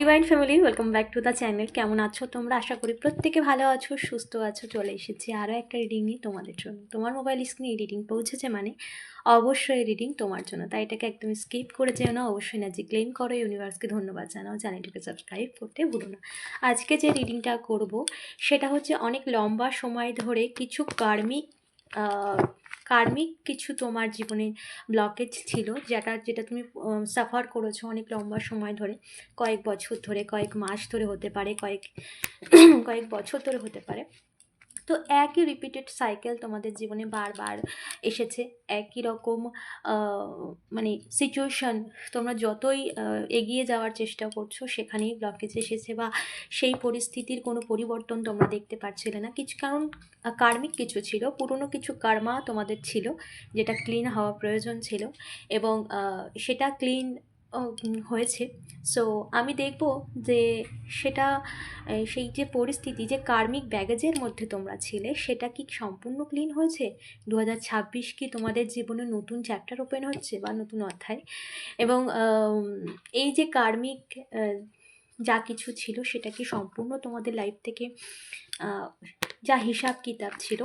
Divine family welcome back to the channel কেমন আছো তোমরা? আশা করি প্রত্যেকে ভালো আছো, সুস্থ আছো, চলে এসেছি আরও একটা রিডিং নিয়ে তোমাদের জন্য। তোমার মোবাইল স্ক্রিনে এই রিডিং পৌঁছেছে মানে অবশ্যই রিডিং তোমার জন্য। তাই এটাকে একদম স্কিপ করে যেও না, অবশ্যই না, যে ক্লেম করো ইউনিভার্সকে ধন্যবাদ জানাও, চ্যানেলটিকে সাবস্ক্রাইব করতে ভুলো না। আজকে যে রিডিংটা করব, সেটা হচ্ছে অনেক লম্বা সময় ধরে কিছু কার্মিক কার্মিক কিছু তোমার জীবনে ব্লকেজ ছিল, যেটা যেটা তুমি সাফার করেছ অনেক লম্বা সময় ধরে। কয়েক বছর ধরে, কয়েক মাস ধরে হতে পারে, কয়েক কয়েক বছর ধরে হতে পারে। তো একই রিপিটেড সাইকেল তোমাদের জীবনে বারবার এসেছে, একই রকম মানে সিচুয়েশন তোমরা যতই এগিয়ে যাওয়ার চেষ্টা করছ সেখানেই ব্লকেজ এসেছে বা সেই পরিস্থিতির কোনো পরিবর্তন তোমরা দেখতে পাচ্ছিলে না। কিছু, কারণ কার্মিক কিছু ছিল, পুরনো কিছু কার্মা তোমাদের ছিল, যেটা ক্লিন হওয়া প্রয়োজন ছিল এবং সেটা ক্লিন হয়েছে। সো আমি দেখব যে সেটা সেই যে পরিস্থিতি, যে কার্মিক ব্যাগেজের মধ্যে তোমরা ছিলে, সেটা কি সম্পূর্ণ ক্লিন হয়েছে? দু হাজার ছাব্বিশ কি তোমাদের জীবনে নতুন চ্যাপ্টার ওপেন হচ্ছে বা নতুন অধ্যায়? এবং এই যে কার্মিক যা কিছু ছিল, সেটা কি সম্পূর্ণ তোমাদের লাইফ থেকে যা হিসাব কিতাব ছিল?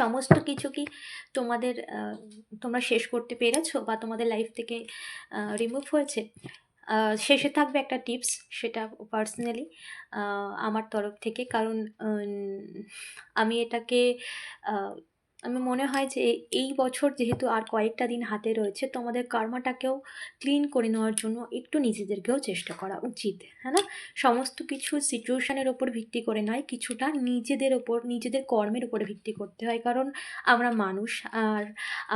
সমস্ত কিছু কি তোমাদের তোমরা শেষ করতে পেরেছ বা তোমাদের লাইফ থেকে রিমুভ হয়েছে? শেষে থাকবে একটা টিপস সেটা পার্সোনালি আমার তরফ থেকে। কারণ আমি এটাকে আমি মনে হয় যে এই বছর যেহেতু আর কয়েকটা দিন হাতে রয়েছে তোমাদের কর্মাটাকেও ক্লিন করে নেওয়ার জন্য একটু নিজেদেরকেও চেষ্টা করা উচিত হ্যাঁ না? সমস্ত কিছু সিচুয়েশানের ওপর ভিত্তি করে নয়, কিছুটা নিজেদের ওপর, নিজেদের কর্মের ওপর ভিত্তি করতে হয়। কারণ আমরা মানুষ আর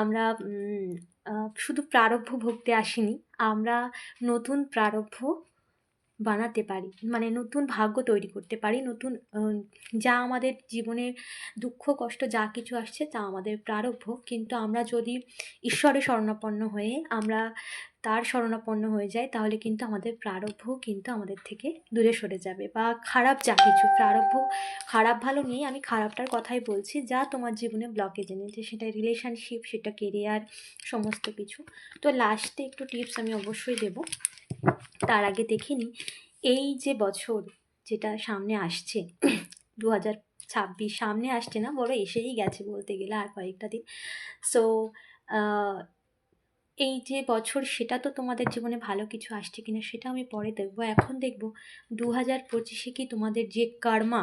আমরা শুধু প্রারব্ধ ভুগতে আসিনি, আমরা নতুন প্রারব্ধ বানাতে পারি মানে নতুন ভাগ্য তৈরি করতে পারি, নতুন যা আমাদের জীবনে দুঃখ, কষ্ট যা কিছু আসছে তা আমাদের প্রারব্ধ। কিন্তু আমরা যদি ঈশ্বরের শরণাপন্ন হয়ে আমরা তার শরণাপন্ন হয়ে যাই, তাহলে কিন্তু আমাদের প্রারব্ধ কিন্তু আমাদের থেকে দূরে সরে যাবে। বা খারাপ যা কিছু, প্রারব্ধ, খারাপ ভালো নেই আমি খারাপটার কথাই বলছি, যা তোমার জীবনে ব্লকেজ এনেছে, সেটা রিলেশনশিপ সেটা কেরিয়ার সমস্ত কিছু। তো লাস্টে একটু টিপস আমি অবশ্যই দেবো। তার আগে দেখে নিই এই যে বছর যেটা সামনে আসছে দু হাজার ছাব্বিশ সামনে আসছে না, বড় এসেই গেছে বলতে গেলে আর কয়েকটা দিন। সো এই যে বছর সেটা তো তোমাদের জীবনে ভালো কিছু আসছে কিনা সেটা আমি পরে দেখব। এখন দেখব দু হাজার পঁচিশে কি তোমাদের যে কর্মা,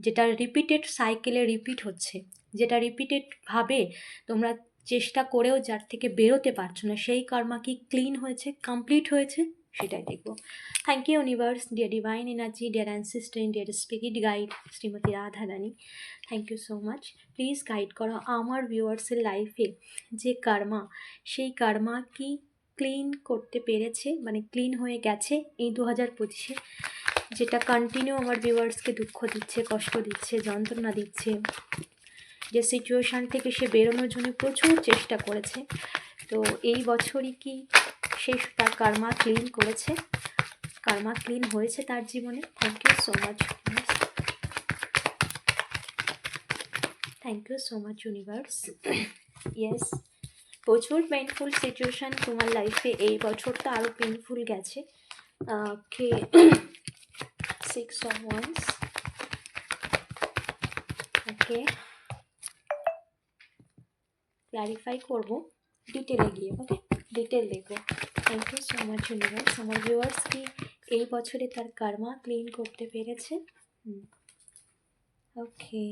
যেটা রিপিটেড সাইকেলে রিপিট হচ্ছে, যেটা রিপিটেডভাবে তোমরা চেষ্টা করেও যার থেকে বেরোতে পারছ না, সেই কর্মা কি ক্লিন হয়েছে কমপ্লিট হয়েছে? সেটাই দেখব। Thank you universe dear divine energy dear ancestors dear spirit guide Shrimati Radha Rani thank you so much please guide করো আমার ভিউয়ার্সের লাইফে যে কার্মা সেই কার্মা কি ক্লিন করতে পেরেছে মানে ক্লিন হয়ে গেছে এই দু হাজার পঁচিশে? যেটা কন্টিনিউ আমার ভিউয়ার্সকে দুঃখ দিচ্ছে, কষ্ট দিচ্ছে, যন্ত্রণা দিচ্ছে। যে সিচুয়েশান থেকে সে বেরোনোর জন্য প্রচুর চেষ্টা করেছে। তো এই বছরই কি সে তার কার্মা ক্লিন করেছে। কার্মা ক্লিন হয়েছে তার জীবনে। Thank you so much thank you so much universe yes প্রচুর পেনফুল সিচুয়েশান তোমার লাইফে এই বছরটা আরও পেনফুল গেছে। কে six of wands okay clarify করব। ডিটেলে গিয়ে ওকে ডিটেল দেখব। Thank you so much universe আমার ভিউয়ার্স কি এই বছরে তার কার্মা ক্লিন করতে পেরেছে? ওকে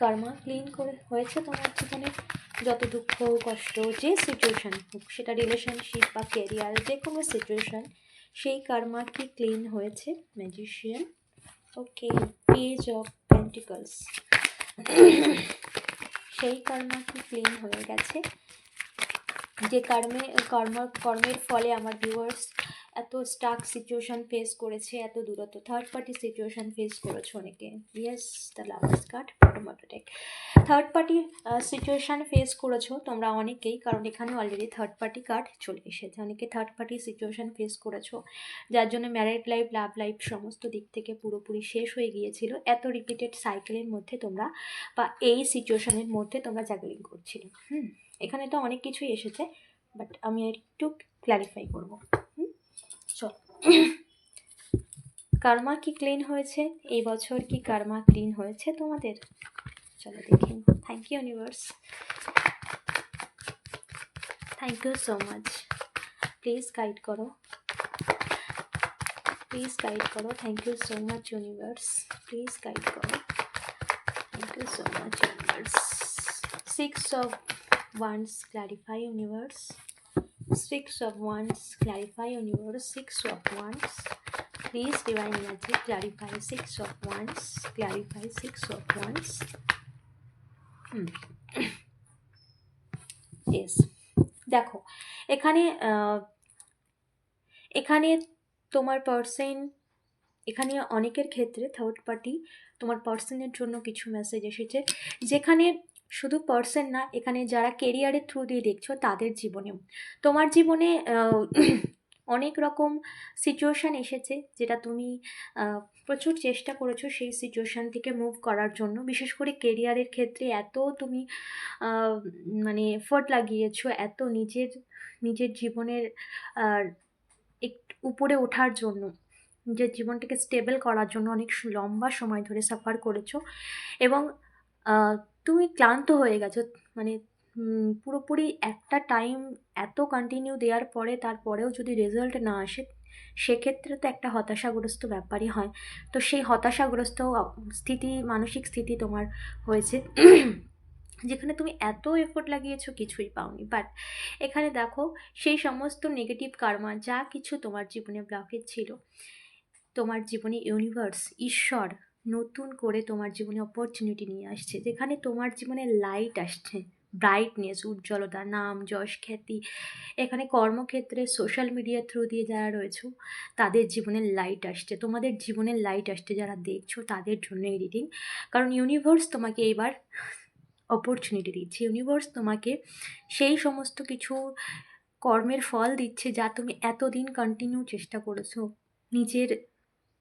কার্মা ক্লিন করে হয়েছে তোমার জীবনে? যত দুঃখ, কষ্ট, যে সিচুয়েশান হোক, সেটা রিলেশনশিপ বা ক্যারিয়ার যে কোনো সিচুয়েশান সেই কার্মা কি ক্লিন হয়েছে? Magician okay page of pentacles সেই কর্মা কি ক্লিন হয়ে গেছে? যে কর্মে, কর্ম, কর্মের ফলে আমার ভিউয়ার্স এত স্টাক সিচুয়েশন ফেস করেছে, এত দূরত্ব থার্ড পার্টি সিচুয়েশন ফেস করেছে অনেকে। Yes the lovers card automatic third party situation face করেছ তোমরা অনেকেই, কারণ এখানে অলরেডি থার্ড পার্টি কার্ড চলে এসেছে। অনেকে থার্ড পার্টি সিচুয়েশান ফেস করেছ, যার জন্য ম্যারিড লাইফ লাভ লাইফ সমস্ত দিক থেকে পুরোপুরি শেষ হয়ে গিয়েছিল। এত রিপিটেড সাইকেলের মধ্যে তোমরা বা এই সিচুয়েশনের মধ্যে তোমরা জাগলিং করছিলে। হুম। এখানে তো অনেক কিছুই এসেছে বাট আমি একটু ক্ল্যারিফাই করব। হুম? কার্মা কি ক্লিন হয়েছে? এই বছর কি কার্মা ক্লিন হয়েছে তোমাদের? চলো দেখি। Thank you universe thank you so much please guide করো। প্লিজ গাইড করো। Thank you so much universe please guide করো। Thank you so much universe six of wands clarify universe six of wands clarify universe six of wands please divine energy clarify six of wands clarify six of wands Hmm. yes দেখো এখানে এখানে তোমার person এখানে অনেকের ক্ষেত্রে third party তোমার পার্সনের জন্য কিছু মেসেজ এসেছে যেখানে শুধু পার্সন না, এখানে যারা কেরিয়ারের থ্রু দিয়ে দেখছ তাদের জীবনেও। তোমার জীবনে অনেক রকম সিচুয়েশান এসেছে যেটা তুমি প্রচুর চেষ্টা করেছ সেই সিচুয়েশান থেকে মুভ করার জন্য। বিশেষ করে কেরিয়ারের ক্ষেত্রে এত তুমি মানে এফোর্ট লাগিয়েছো, এত নিজের নিজের জীবনের উপরে ওঠার জন্য, নিজের জীবনটাকে স্টেবল করার জন্য অনেক লম্বা সময় ধরে সাফার করেছ। এবং তুমি ক্লান্ত হয়ে গেছো। মানে পুরোপুরি একটা টাইম এত কন্টিনিউ দেওয়ার পরে তারপরেও যদি রেজাল্ট না আসে, সেক্ষেত্রে তো একটা হতাশাগ্রস্ত ব্যাপারই হয়। তো সেই হতাশাগ্রস্ত স্থিতি, মানসিক স্থিতি তোমার হয়েছে। যেখানে তুমি এত এফোর্ট লাগিয়েছো, কিছুই পাওনি। বাট এখানে দেখো, সেই সমস্ত নেগেটিভ কার্মা যা কিছু তোমার জীবনে ব্লকেজ ছিল, তোমার জীবনে ইউনিভার্স ঈশ্বর নতুন করে তোমার জীবনে অপরচুনিটি নিয়ে আসছে। যেখানে তোমার জীবনে লাইট আসছে ব্রাইটনেস উজ্জ্বলতা, নাম, যশ, খ্যাতি। এখানে কর্মক্ষেত্রে সোশ্যাল মিডিয়ার থ্রু দিয়ে যারা রয়েছে, তাদের জীবনে লাইট আসছে। তোমাদের জীবনে লাইট আসছে যারা দেখছ, তাদের জন্য এই রিডিং কারণ ইউনিভার্স তোমাকে এবার অপরচুনিটি দিচ্ছে। ইউনিভার্স তোমাকে সেই সমস্ত কিছু কর্মের ফল দিচ্ছে যা তুমি এতদিন কন্টিনিউ চেষ্টা করেছ। নিজের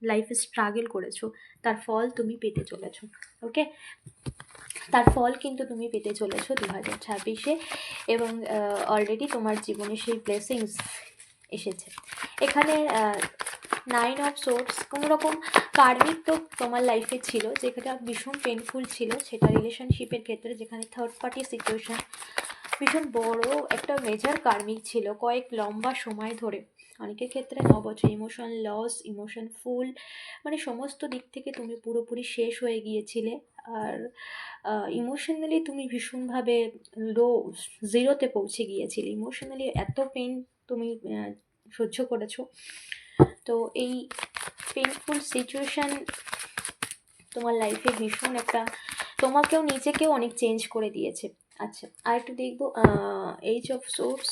লাইফে স্ট্রাগল করেছ, তার ফল তুমি পেতে চলেছো ওকে তার ফল কিন্তু তুমি পেতে চলেছো দু হাজার ছাব্বিশে এবং অলরেডি তোমার জীবনে সেই ব্লেসিংস এসেছে। এখানে নাইন অফ সোর্স কোনো রকম কার্মিক তো তোমার লাইফে ছিল, যেটা ভীষণ পেনফুল ছিল, সেটা রিলেশনশিপের ক্ষেত্রে যেখানে থার্ড পার্টি সিচুয়েশন ভীষণ বড় একটা মেজর কার্মিক ছিল, কয়েক লম্বা সময় ধরে। অনেকের ক্ষেত্রে ন বছর ইমোশন লস ইমোশন ফুল মানে সমস্ত দিক থেকে তুমি পুরোপুরি শেষ হয়ে গিয়েছিলে। আর ইমোশনালি তুমি ভীষণভাবে লো জিরোতে পৌঁছে গিয়েছিলে। ইমোশনালি এত পেন তুমি সহ্য করেছ। তো এই পেনফুল সিচুয়েশান তোমার লাইফে ভীষণ একটা, তোমাকেও নিজেকেও অনেক চেঞ্জ করে দিয়েছে। আচ্ছা আর একটু দেখব এইচ অফ সোর্স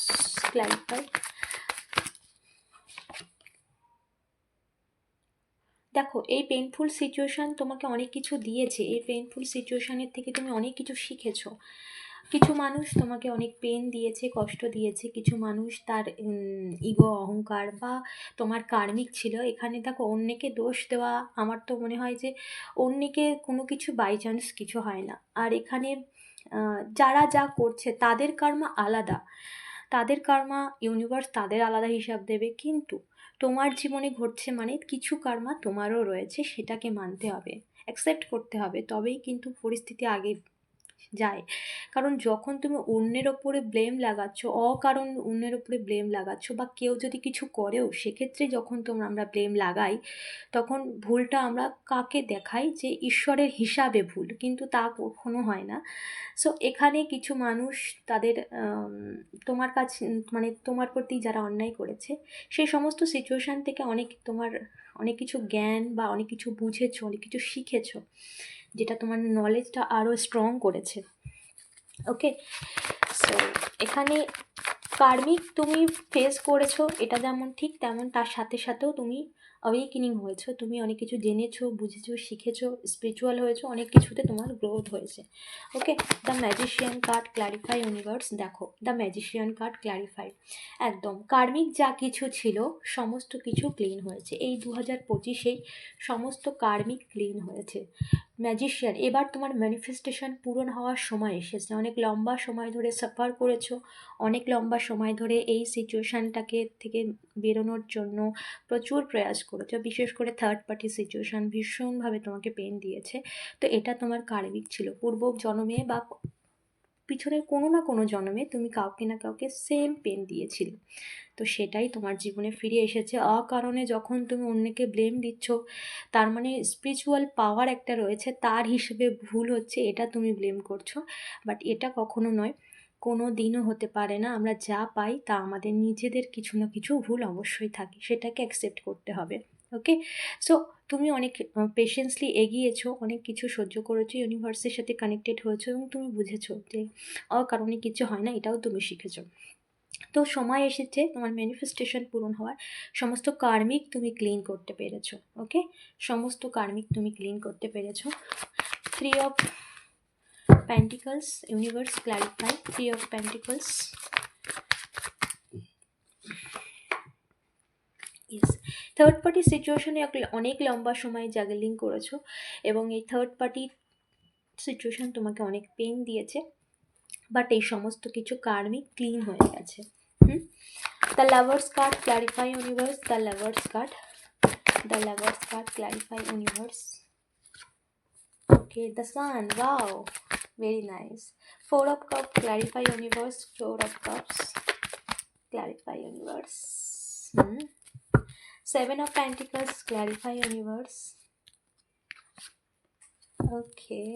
ক্ল্যারিফাই দেখো, এই পেনফুল সিচুয়েশান তোমাকে অনেক কিছু দিয়েছে। এই পেনফুল সিচুয়েশানের থেকে তুমি অনেক কিছু শিখেছো। কিছু মানুষ তোমাকে অনেক পেন দিয়েছে, কষ্ট দিয়েছে। কিছু মানুষ তার ইগো অহংকার বা তোমার কার্মিক ছিল। এখানে দেখো, অন্যকে দোষ দেওয়া আমার তো মনে হয় যে অন্যকে কোনো কিছু বাই চান্স কিছু হয় না। আর এখানে যারা যা করছে, তাদের কর্মা আলাদা। তাদের কর্মা ইউনিভার্স তাদের আলাদা হিসাব দেবে। কিন্তু তোমার জীবনে ঘটছে মানে কিছু কর্মা তোমারও রয়েছে, সেটাকে মানতে হবে অ্যাকসেপ্ট করতে হবে, তবেই কিন্তু পরিস্থিতি আগে যায়। কারণ যখন তুমি অন্যের ওপরে ব্লেম লাগাচ্ছ, অকারণ অন্যের ওপরে ব্লেম লাগাচ্ছ বা কেউ যদি কিছু করেও, সেক্ষেত্রে যখন তোমরা আমরা ব্লেম লাগাই, তখন ভুলটা আমরা কাকে দেখাই? যে ঈশ্বরের হিসাবে ভুল, কিন্তু তা কখনো হয় না। সো এখানে কিছু মানুষ তাদের তোমার কাছে মানে তোমার প্রতি যারা অন্যায় করেছে, সেই সমস্ত সিচুয়েশান থেকে অনেক তোমার অনেক কিছু জ্ঞান বা অনেক কিছু বুঝেছ, অনেক কিছু শিখেছো। যেটা তোমার নলেজটা আরও স্ট্রং করেছে। ওকে সো এখানে কার্মিক তুমি ফেস করেছ, এটা যেমন ঠিক তেমন তার সাথে সাথেও তুমি অওয়েকিনিং হয়েছো। তুমি অনেক কিছু জেনেছো, বুঝেছ, শিখেছো স্পিরিচুয়াল হয়েছো, অনেক কিছুতে তোমার গ্রোথ হয়েছে। Okay the magician card clarify universe দেখো দ্য ম্যাজিশিয়ান কার্ড ক্ল্যারিফাই একদম কার্মিক যা কিছু ছিল, সমস্ত কিছু ক্লিন হয়েছে। এই দু হাজার পঁচিশেই সমস্ত কার্মিক ক্লিন হয়েছে। ম্যাজিশিয়ান এবার তোমার ম্যানিফেস্টেশন পূরণ হওয়ার সময় এসেছে। অনেক লম্বা সময় ধরে সাফার করেছ। অনেক লম্বা সময় ধরে এই সিচুয়েশানটাকে থেকে বেরোনোর জন্য প্রচুর প্রয়াস করেছ। বিশেষ করে থার্ড পার্টি সিচুয়েশান ভীষণভাবে তোমাকে পেন দিয়েছে। তো এটা তোমার কার্মিক ছিল। পূর্ব জন্মে বা পিছনের কোনো না কোনো জন্মে তুমি কাউকে না কাউকে সেম পেন দিয়েছিলে। তো সেটাই তোমার জীবনে ফিরে এসেছে। অকারণে যখন তুমি অন্যকে ব্লেম দিচ্ছ, তার মানে স্পিরিচুয়াল পাওয়ার একটা রয়েছে, তার হিসেবে ভুল হচ্ছে, এটা তুমি ব্লেম করছ। বাট এটা কখনো নয় কোনো দিনও হতে পারে না। আমরা যা পাই তা আমাদের নিজেদের কিছু না কিছু ভুল অবশ্যই থাকে, সেটাকে অ্যাকসেপ্ট করতে হবে। ওকে সো তুমি অনেক পেশেন্সলি এগিয়েছো, অনেক কিছু সহ্য করেছ ইউনিভার্সের সাথে কানেক্টেড হয়েছো এবং তুমি বুঝেছ যে অকারণে কিছু হয় না, এটাও তুমি শিখেছো। তো সময় এসেছে, তোমার ম্যানিফেস্টেশন পূরণ হওয়ার। সমস্ত কার্মিক তুমি ক্লিন করতে পেরেছ ওকে সমস্ত কার্মিক তুমি ক্লিন করতে পেরেছ। Three of pentacles universe clarify three of pentacles yes third party সিচুয়েশনে অনেক লম্বা সময় জাগলিং করেছ এবং এই থার্ড পার্টি সিচুয়েশন তোমাকে অনেক পেন দিয়েছে বাট এই সমস্ত কিছু কার্মিক ক্লিন হয়ে গেছে। হুম? The lovers card clarify universe the lovers card the lovers card clarify universe okay the sun wow, very nice. Four of cups clarify universe, four of cups clarify universe. Hmm. Seven of pentacles clarify universe. Okay.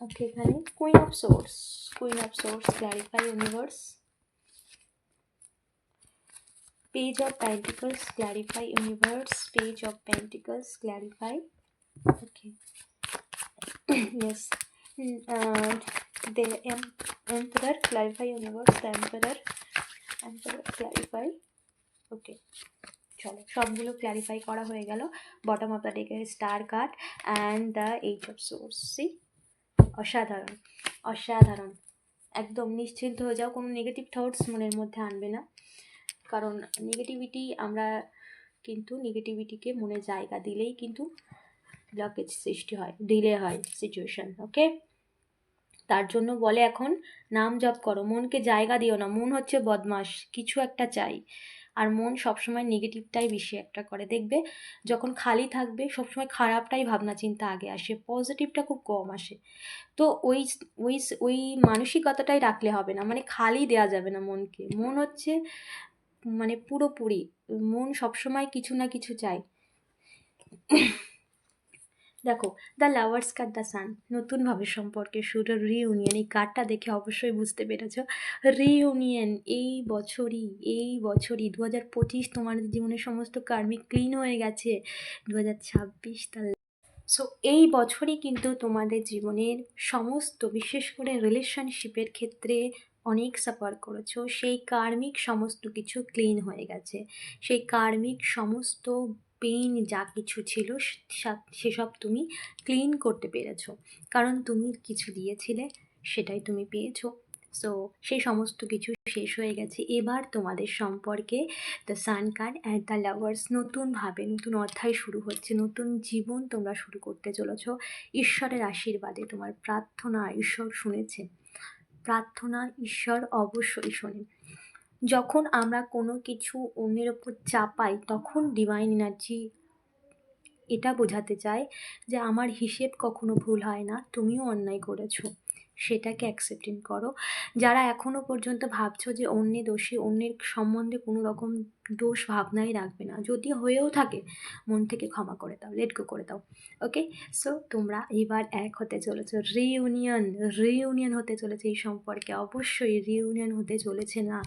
Okay এখানে queen of swords queen of swords clarify universe page of pentacles clarify universe page of pentacles clarify okay yes. Mm, uh, the em- emperor clarify universe the emperor emperor clarify okay চলো সবগুলো clarify করা হয়ে গেল bottom of the ডেকের star card and the ace of swords C অসাধারণ অসাধারণ, একদম নিশ্চিন্ত হয়ে যাও, কোনো নেগেটিভ থটস মনের মধ্যে আনবে না, কারণ নেগেটিভিটি আমরা কিন্তু নেগেটিভিটিকে মনে জায়গা দিলেই কিন্তু ব্লকেজ সৃষ্টি হয় ডিলে হয় সিচুয়েশন ওকে তার জন্য বলে এখন, নাম জপ করো, মনকে জায়গা দিও না, মন হচ্ছে বদমাস কিছু একটা চাই। আর মন সবসময় নেগেটিভটাই বেশি একটা করে। দেখবে, যখন খালি থাকবে, সবসময় খারাপটাই ভাবনা চিন্তা আগে আসে পজিটিভটা খুব কম আসে। তো ওই ওই ওই মানসিকতাটাই রাখলে হবে না মানে খালি দেওয়া যাবে না মনকে। মন হচ্ছে মানে পুরোপুরি, মন সবসময় কিছু না কিছু চায় দেখো the lovers card the sun নতুনভাবে সম্পর্কে শুরু রিউনিয়ন এই কার্ডটা দেখে অবশ্যই বুঝতে পেরেছ। রিউনিয়ন এই বছরই এই বছরই দু হাজার পঁচিশ তোমাদের জীবনের সমস্ত কার্মিক ক্লিন হয়ে গেছে। দু হাজার ছাব্বিশ সো এই বছরই কিন্তু তোমাদের জীবনের সমস্ত, বিশেষ করে রিলেশনশিপের ক্ষেত্রে অনেক সাফার করেছ। সেই কার্মিক সমস্ত কিছু ক্লিন হয়ে গেছে। সেই কার্মিক সমস্ত পেইন যা কিছু ছিল সেসব তুমি ক্লিন করতে পেরেছ। কারণ তুমি কিছু দিয়েছিলে, সেটাই তুমি পেয়েছ। সো সেই সমস্ত কিছু শেষ হয়ে গেছে। এবার তোমাদের সম্পর্কে the sun card and the lovers নতুনভাবে, নতুন অধ্যায় শুরু হচ্ছে। নতুন জীবন তোমরা শুরু করতে চলেছ। ঈশ্বরের আশীর্বাদে তোমার প্রার্থনা ঈশ্বর শুনেছে। প্রার্থনা ঈশ্বর অবশ্যই শোনেন যখন আমরা কোনো কিছু অন্যের ওপর চাপাই, তখন ডিভাইন এনার্জি এটা বোঝাতে চায় যে আমার হিসেব কখনো ভুল হয় না, তুমিও অন্যায় করেছ। সেটাকে অ্যাকসেপ্টিং করো। যারা এখনও পর্যন্ত ভাবছ যে অন্যে দোষী, অন্যের সম্বন্ধে কোনো রকম দোষ ভাবনাই রাখবে না। যদি হয়েও থাকে, মন থেকে ক্ষমা করে দাও লেট গো করে দাও। ওকে সো তোমরা এবার এক হতে চলেছো। রিইউনিয়ন রিইউনিয়ন হতে চলেছে এই সম্পর্কে। অবশ্যই রিইউনিয়ন হতে চলেছে না।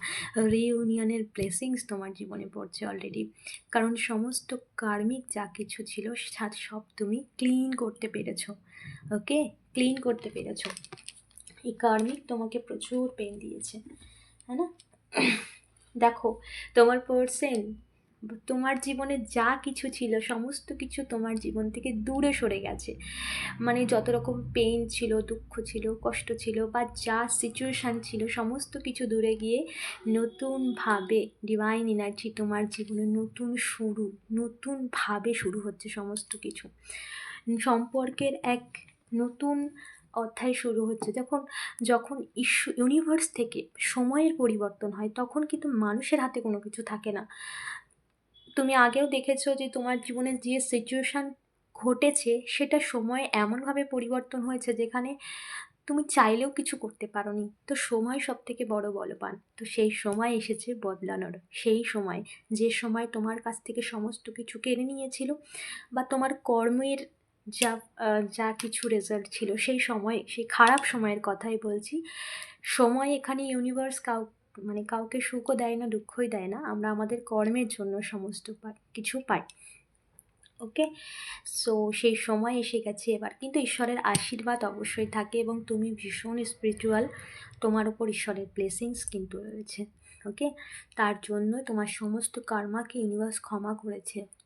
রিইউনিয়নের ব্লেসিংস তোমার জীবনে পড়ছে অলরেডি কারণ সমস্ত কার্মিক যা কিছু ছিল সব তুমি ক্লিন করতে পেরেছ। ওকে ক্লিন করতে পেরেছ। এই কার্মিক তোমাকে প্রচুর পেন দিয়েছে হ্যাঁ না? দেখো, তোমার পার্সেন তোমার জীবনে যা কিছু ছিল, সমস্ত কিছু তোমার জীবন থেকে দূরে সরে গেছে। মানে যত রকম পেইন ছিল, দুঃখ ছিল, কষ্ট ছিল বা যা সিচুয়েশান ছিল, সমস্ত কিছু দূরে গিয়ে নতুনভাবে ডিভাইন এনার্জি তোমার জীবনে নতুন শুরু, নতুনভাবে শুরু হচ্ছে সমস্ত কিছু। সম্পর্কের এক নতুন অধ্যায় শুরু হচ্ছে। যখন যখন ইস্যু ইউনিভার্স থেকে সময়ের পরিবর্তন হয়, তখন কিন্তু মানুষের হাতে কোনো কিছু থাকে না। তুমি আগেও দেখেছ যে তোমার জীবনে যে সিচুয়েশান ঘটেছে, সেটা সময় এমনভাবে পরিবর্তন হয়েছে যেখানে তুমি চাইলেও কিছু করতে পারোনি। তো সময় সব থেকে বড় বলবান। তো সেই সময় এসেছে বদলানোর। সেই সময়, যে সময় তোমার কাছ থেকে সমস্ত কিছু কেড়ে নিয়েছিল বা তোমার কর্মের যা যা কিছু রেজাল্ট ছিল, সেই সময়, সেই খারাপ সময়ের কথাই বলছি। সময় এখানে ইউনিভার্স কাউ মানে কাউকে সুখও দেয় না, দুঃখই দেয় না। আমরা আমাদের কর্মের জন্য সমস্ত কিছু পাই। ওকে? সো সেই সময় এসে গেছে এবার। কিন্তু ঈশ্বরের আশীর্বাদ অবশ্যই থাকে এবং তুমি ভীষণ স্পিরিচুয়াল তোমার উপর ঈশ্বরের ব্লেসিংস কিন্তু রয়েছে। ওকে? তার জন্য তোমার সমস্ত কর্মাকে ইউনিভার্স ক্ষমা করেছে।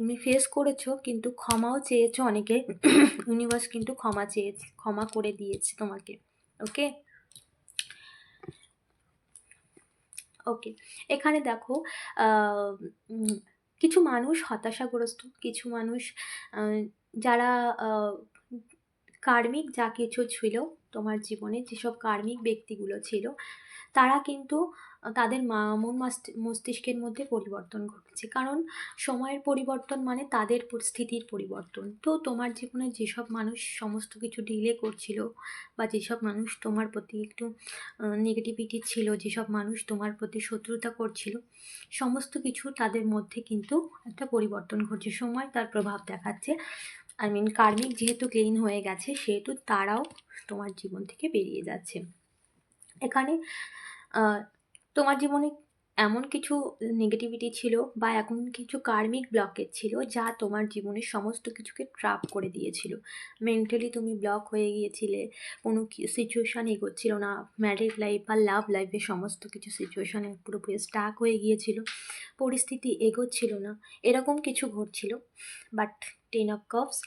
তুমি ফেস করেছ, কিন্তু ক্ষমাও চেয়েছো অনেকে। ইউনিভার্স কিন্তু ক্ষমা চেয়েছে, ক্ষমা করে দিয়েছে তোমাকে। ওকে ওকে এখানে দেখো কিছু মানুষ হতাশাগ্রস্ত, কিছু মানুষ যারা কার্মিক যা কিছু ছিল তোমার জীবনে, যেসব কার্মিক ব্যক্তিগুলো ছিল, তারা কিন্তু তাদের মন মস্তিষ্কের মধ্যে পরিবর্তন ঘটেছে। কারণ সময়ের পরিবর্তন মানে তাদের পরিস্থিতির পরিবর্তন। তো তোমার জীবনে যেসব মানুষ সমস্ত কিছু ডিলে করছিল বা যেসব মানুষ তোমার প্রতি একটু নেগেটিভিটি ছিল, যেসব মানুষ তোমার প্রতি শত্রুতা করছিল, সমস্ত কিছু তাদের মধ্যে কিন্তু একটা পরিবর্তন ঘটছে। সময় তার প্রভাব দেখাচ্ছে। আই মিন কার্মিক যেহেতু ক্লিন হয়ে গেছে, সেহেতু তারাও তোমার জীবন থেকে বেরিয়ে যাচ্ছে। এখানে তোমার জীবনে এমন কিছু নেগেটিভিটি ছিল বা এমন কিছু কার্মিক ব্লকেজ ছিল যা তোমার জীবনের সমস্ত কিছুকে ট্রাপ করে দিয়েছিল? মেন্টালি তুমি ব্লক হয়ে গিয়েছিলে, কোনো সিচুয়েশান এগোচ্ছিল না ম্যারিড লাইফ বা লাভ লাইফে সমস্ত কিছু সিচুয়েশানে পুরোপুরি স্টাক হয়ে গিয়েছিল, পরিস্থিতি এগোচ্ছিল না, এরকম কিছু ঘটছিল। বাট টেন অফ কাপস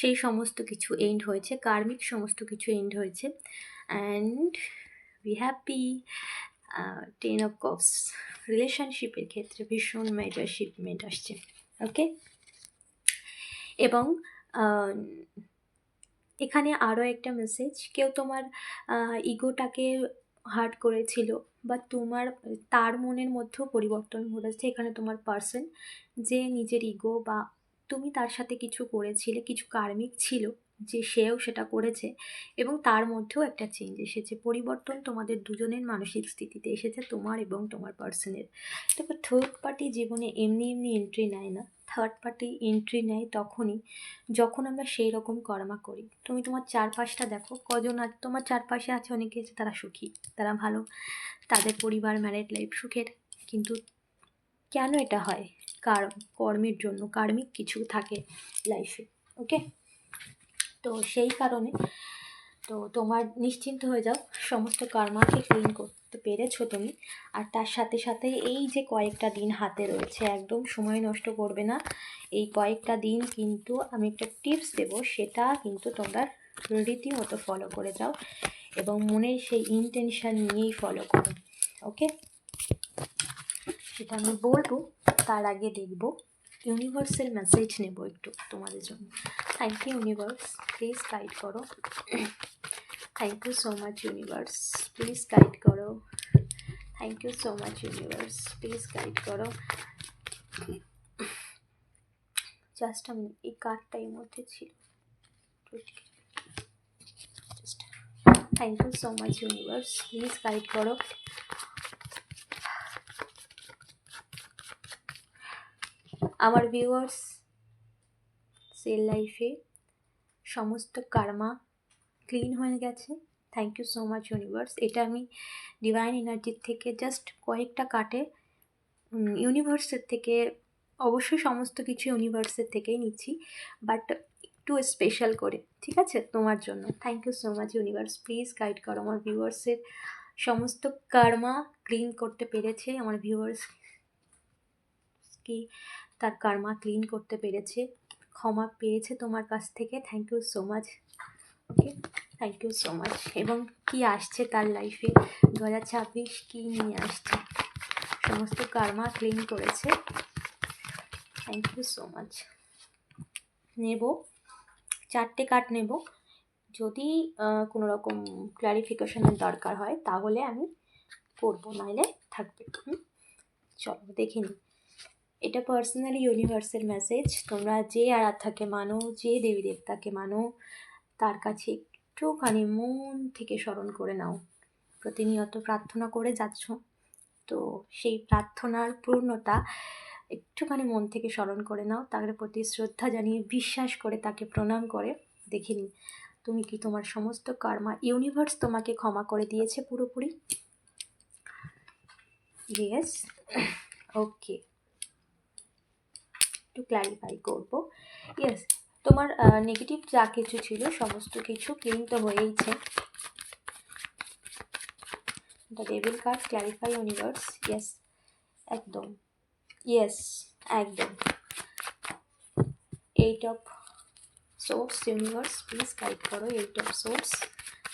সেই সমস্ত কিছু এন্ড হয়েছে কার্মিক সমস্ত কিছু এন্ড হয়েছে। And be happy ten of cups রিলেশনশিপের ক্ষেত্রে ভীষণ মেজার শিপমেন্ট আসছে ওকে এবং এখানে আরও একটা মেসেজ কেউ তোমার ইগোটাকে হার্ট করেছিল বা তোমার, তার মনের মধ্যেও পরিবর্তন ঘটেছে, এখানে তোমার পার্সন যে নিজের ইগো বা তুমি তার সাথে কিছু করেছিলে, কিছু কার্মিক ছিল যে সেও সেটা করেছে এবং তার মধ্যেও একটা চেঞ্জ এসেছে। পরিবর্তন তোমাদের দুজনের মানসিক স্থিতিতে এসেছে, তোমার এবং তোমার পার্সনের দেখো থার্ড পার্টি জীবনে এমনি এমনি এন্ট্রি নেয় না। থার্ড পার্টি এন্ট্রি নেয় তখনই যখন আমরা সেই রকম কর্মা করি। তুমি তোমার চারপাশটা দেখো, কজন আর তোমার চারপাশে আছে অনেকে আছে, তারা সুখী, তারা ভালো, তাদের পরিবার ম্যারেড লাইফ সুখের। কিন্তু কেন এটা হয়? কারণ কর্মের জন্য, কার্মিক কিছু থাকে লাইফে ওকে তো সেই কারণে, তো তোমার নিশ্চিন্ত হয়ে যাও, সমস্ত কর্মাকে ক্লিন করতে পেরেছ তুমি। আর তার সাথে সাথে এই যে কয়েকটা দিন হাতে রয়েছে, একদম সময় নষ্ট করবে না। এই কয়েকটা দিন কিন্তু আমি একটা টিপস দেবো, সেটা কিন্তু তোমরা রীতিমতো ফলো করে যাও এবং মনের সেই ইনটেনশান নিয়েই ফলো করো ওকে সেটা আমি বলব, তার আগে দেখব ইউনিভার্সের মেসেজ নেব একটু তোমাদের জন্য। Thank you universe please guide করো thank you so much universe please guide করো thank you so much universe please guide করো জাস্ট আমি এই কার্ডটা এর মধ্যে ছিল thank you so much universe please guide করো আমার ভিউয়ার্স সেল লাইফে সমস্ত কার্মা ক্লিন হয়ে গেছে। Thank you so much universe এটা আমি ডিভাইন এনার্জির থেকে জাস্ট কয়েকটা কাটে। ইউনিভার্সের থেকে, অবশ্যই সমস্ত কিছু ইউনিভার্সের থেকেই নিচ্ছি। বাট একটু স্পেশাল করে, ঠিক আছে? তোমার জন্য। Thank you so much universe please guide করো আমার ভিউয়ার্সের সমস্ত কার্মা ক্লিন করতে পেরেছে আমার ভিউয়ার্স কি? তার কার্মা ক্লিন করতে পেরেছে। ক্ষমা পেয়েছে তোমার কাছ থেকে। Thank you so much okay thank you so much এবং কি আসছে তার লাইফে দু হাজার ছাব্বিশ কী নিয়ে আসছে? সমস্ত কার্মা ক্লিন করেছে। থ্যাংক ইউ সো মাচ নেব, চারটে কার্ড নেব। যদি কোনো রকম ক্লারিফিকেশনের দরকার হয়, তাহলে আমি করব, নাইলে থাকবে? চলো, দেখে নিই এটা পার্সোনালি ইউনিভার্সের মেসেজ তোমরা যে আরাধ্যাকে মানো, যে দেবী দেবতাকে মানো, তার কাছে একটুখানি মন থেকে স্মরণ করে নাও। প্রতিনিয়ত প্রার্থনা করে যাচ্ছ। তো সেই প্রার্থনার পূর্ণতা একটুখানি মন থেকে স্মরণ করে নাও। তার প্রতি শ্রদ্ধা জানিয়ে বিশ্বাস করে তাকে প্রণাম করে। দেখে নিই তুমি কি তোমার সমস্ত কর্মা ইউনিভার্স তোমাকে ক্ষমা করে দিয়েছে পুরোপুরি? ইয়েস ওকে একটু ক্ল্যারিফাই করব। ইয়েস তোমার নেগেটিভ যা কিছু ছিল, সমস্ত কিছু ক্লিন তো হয়েইছে। The devil card clarify universe yes একদম ইয়েস একদম। Eight of swords universe please guide করো এইট অফ সোর্স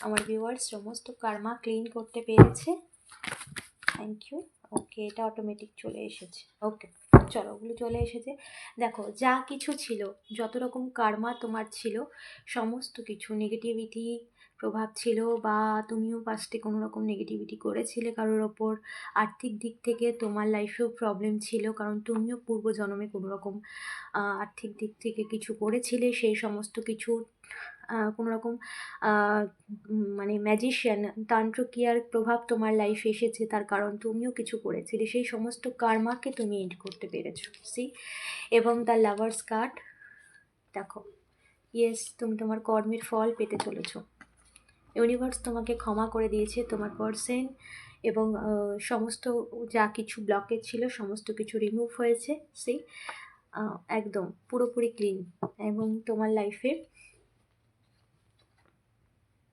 আমার ভিউয়ার্স সমস্ত কার্মা ক্লিন করতে পেরেছে। থ্যাংক ইউ ওকে, এটা অটোমেটিক চলে এসেছে। ওকে, চলো, ওগুলো চলে এসেছে। দেখো, যা কিছু ছিল, যত রকম কার্মা তোমার ছিল, সমস্ত কিছু নেগেটিভিটি প্রভাব ছিল বা তুমিও পাস্টে কোনো রকম নেগেটিভিটি করেছিলে কারোর ওপর, আর্থিক দিক থেকে তোমার লাইফেও প্রবলেম ছিল, কারণ তুমিও পূর্বজন্মে কোনো রকম আর্থিক দিক থেকে কিছু করেছিলে, সেই সমস্ত কিছু কোনো রকম মানে ম্যাজিশিয়ান তান্ত্রিকিয়ার প্রভাব তোমার লাইফে এসেছে, তার কারণ তুমিও কিছু করেছিলে। সেই সমস্ত কার্মাকে তুমি এন্ড করতে পেরেছ সি এবং দ্য লাভার্স কার্ড দেখো ইয়েস তুমি তোমার কর্মের ফল পেতে চলেছো। ইউনিভার্স তোমাকে ক্ষমা করে দিয়েছে, তোমার পার্সেন এবং সমস্ত যা কিছু ব্লকেজ ছিল, সমস্ত কিছু রিমুভ হয়েছে সেই একদম পুরোপুরি ক্লিন এবং তোমার লাইফে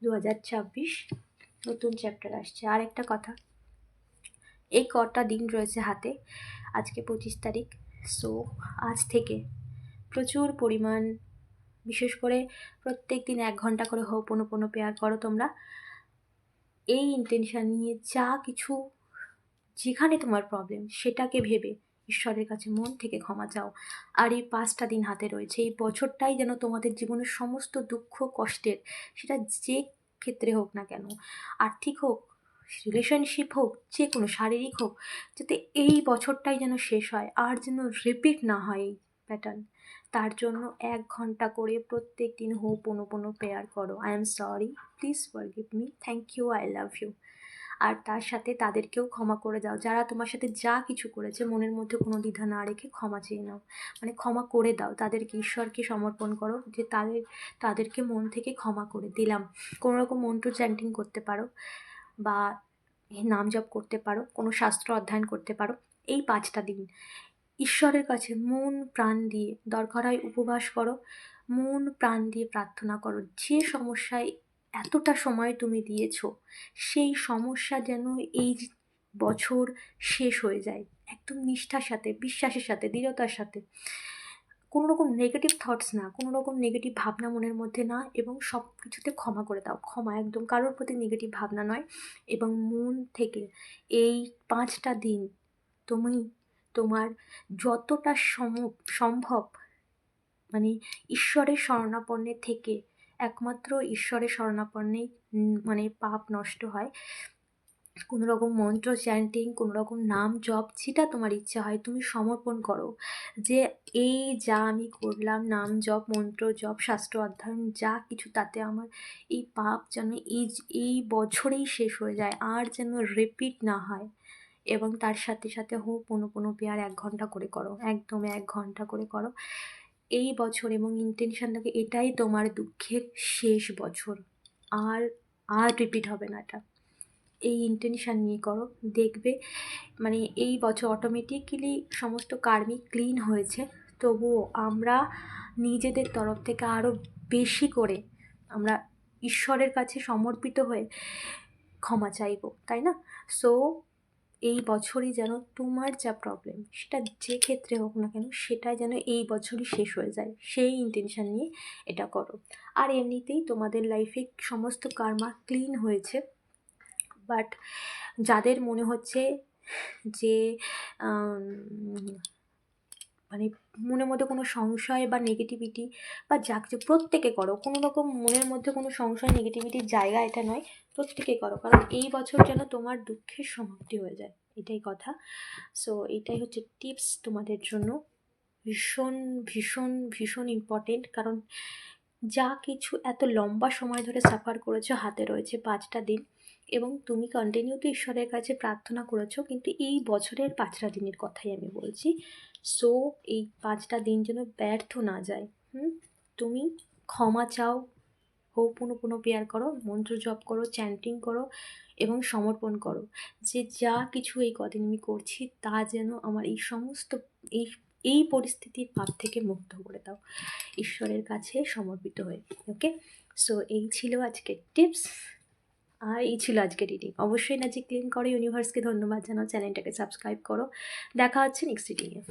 দু হাজার ছাব্বিশ নতুন চ্যাপ্টার আসছে। আর একটা কথা, এই কটা দিন রয়েছে হাতে, আজকে পঁচিশ তারিখ সো আজ থেকে প্রচুর পরিমাণ, বিশেষ করে প্রত্যেক দিন এক ঘণ্টা করে হোক কোনো কোনো পেয়ার করো তোমরা। এই ইন্টেনশান নিয়ে যা কিছু, যেখানে তোমার প্রবলেম সেটাকে ভেবে ঈশ্বরের কাছে মন থেকে ক্ষমা চাও। আর এই পাঁচটা দিন হাতে রয়েছে। এই বছরটাই যেন তোমাদের জীবনের সমস্ত দুঃখ, কষ্টের, সেটা যে ক্ষেত্রে হোক না কেন, আর্থিক হোক রিলেশনশিপ হোক, যে কোনো শারীরিক হোক, যাতে এই বছরটাই যেন শেষ হয়, আর যেন রিপিট না হয় এই প্যাটার্ন তার জন্য এক ঘণ্টা করে প্রত্যেক দিন হো পোনো পোনো প্রেয়ার করো। I am sorry please forgive me thank you I love you আর তার সাথে তাদেরকেও ক্ষমা করে দাও। যারা তোমার সাথে যা কিছু করেছে, মনের মধ্যে কোনো দ্বিধা না রেখে ক্ষমা চেয়ে নাও। মানে ক্ষমা করে দাও। তাদেরকে ঈশ্বরকে সমর্পণ করো যে তাদের, তাদেরকে মন থেকে ক্ষমা করে দিলাম। কোনো রকম মন্ত্র চ্যান্টিং করতে পারো বা নাম জপ করতে পারো, কোনো শাস্ত্র অধ্যয়ন করতে পারো, এই পাঁচটা দিন। ঈশ্বরের কাছে মন, প্রাণ দিয়ে দরকার হয় উপবাস করো। মন, প্রাণ দিয়ে প্রার্থনা করো। যে সমস্যায় এতটা সময় তুমি দিয়েছ, সেই সমস্যা যেন এই বছর শেষ হয়ে যায়। একদম নিষ্ঠার সাথে, বিশ্বাসের সাথে, দৃঢ়তার সাথে। কোনো রকম নেগেটিভ থটস না, কোনো রকম নেগেটিভ ভাবনা মনের মধ্যে না এবং সব কিছুতে ক্ষমা করে দাও। ক্ষমা একদম কারোর প্রতি নেগেটিভ ভাবনা নয় এবং মন থেকে এই পাঁচটা দিন তুমি তোমার যতটা সম- সম্ভব মানে ঈশ্বরের শরণাপন্নে থেকে একমাত্র ঈশ্বরের শরণাপন্নেই মানে পাপ নষ্ট হয়। কোনো রকম মন্ত্র চ্যান্টিং কোনো রকম নাম জপ, যেটা তোমার ইচ্ছা হয়, তুমি সমর্পণ করো। যে এই যা আমি করলাম, নাম জপ, মন্ত্র জপ, শাস্ত্র অধ্যয়ন, যা কিছু, তাতে আমার এই পাপ যেন এই এই বছরেই শেষ হয়ে যায়, আর যেন রিপিট না হয়। এবং তার সাথে সাথে হো, পনো পনো পেয়ার এক ঘণ্টা করে করো, একদম এক ঘণ্টা করে করো। এই বছর এবং ইন্টেনশনটাকে এটাই তোমার দুঃখের শেষ বছর। আর আর রিপিট হবে না এটা। এই ইন্টেনশন নিয়ে করো। দেখবে মানে এই বছর অটোমেটিক্যালি সমস্ত কার্মি ক্লিন হয়েছে। তবুও আমরা নিজেদের তরফ থেকে আরও বেশি করে আমরা ঈশ্বরের কাছে সমর্পিত হয়ে ক্ষমা চাইব, তাই না? সো এই বছরই যেন তোমার যা প্রবলেম সেটা যে ক্ষেত্রে হোক না কেন, সেটা যেন এই বছরই শেষ হয়ে যায়। সেই ইন্টেনশান নিয়ে এটা করো। আর এমনিতেই তোমাদের লাইফে সমস্ত কার্মা ক্লিন হয়েছে। বাট যাদের মনে হচ্ছে যে মানে মনের মধ্যে কোনো সংশয় বা নেগেটিভিটি বা যা কিছু প্রত্যেকে করো, কোনো রকম মনের মধ্যে কোনো সংশয় নেগেটিভিটির জায়গা এটা নয়, প্রত্যেকে করো। কারণ এই বছর যেন তোমার দুঃখের সমাপ্তি হয়ে যায়, এটাই কথা। সো এটাই হচ্ছে টিপস তোমাদের জন্য। ভীষণ ভীষণ ভীষণ ইম্পর্টেন্ট কারণ যা কিছু এত লম্বা সময় ধরে সাফার করেছ হাতে রয়েছে পাঁচটা দিন এবং তুমি কন্টিনিউ তো ঈশ্বরের কাছে প্রার্থনা করেছ, কিন্তু এই বছরের পাঁচটা দিনের কথাই আমি বলছি। সো এই পাঁচটা দিন যেন ব্যর্থ না যায়। হুম? তুমি ক্ষমা চাও। হো পুনঃ পুনঃ পেয়ার করো, মন্ত্র জপ করো চ্যান্টিং করো এবং সমর্পণ করো। যে যা কিছু এই কদিন আমি করছি, তা যেন আমার এই সমস্ত, এই এই পরিস্থিতির পাপ থেকে মুক্ত করে দাও। ঈশ্বরের কাছে সমর্পিত হয়ে। ওকে সো এই ছিল আজকের টিপস আর এই ছিল আজকে রিডিং অবশ্যই যে ক্লিন করে ইউনিভার্সকে ধন্যবাদ জানাও চ্যানেলটাকে সাবস্ক্রাইব করো। দেখা হচ্ছে নেক্সট রিডিংয়ে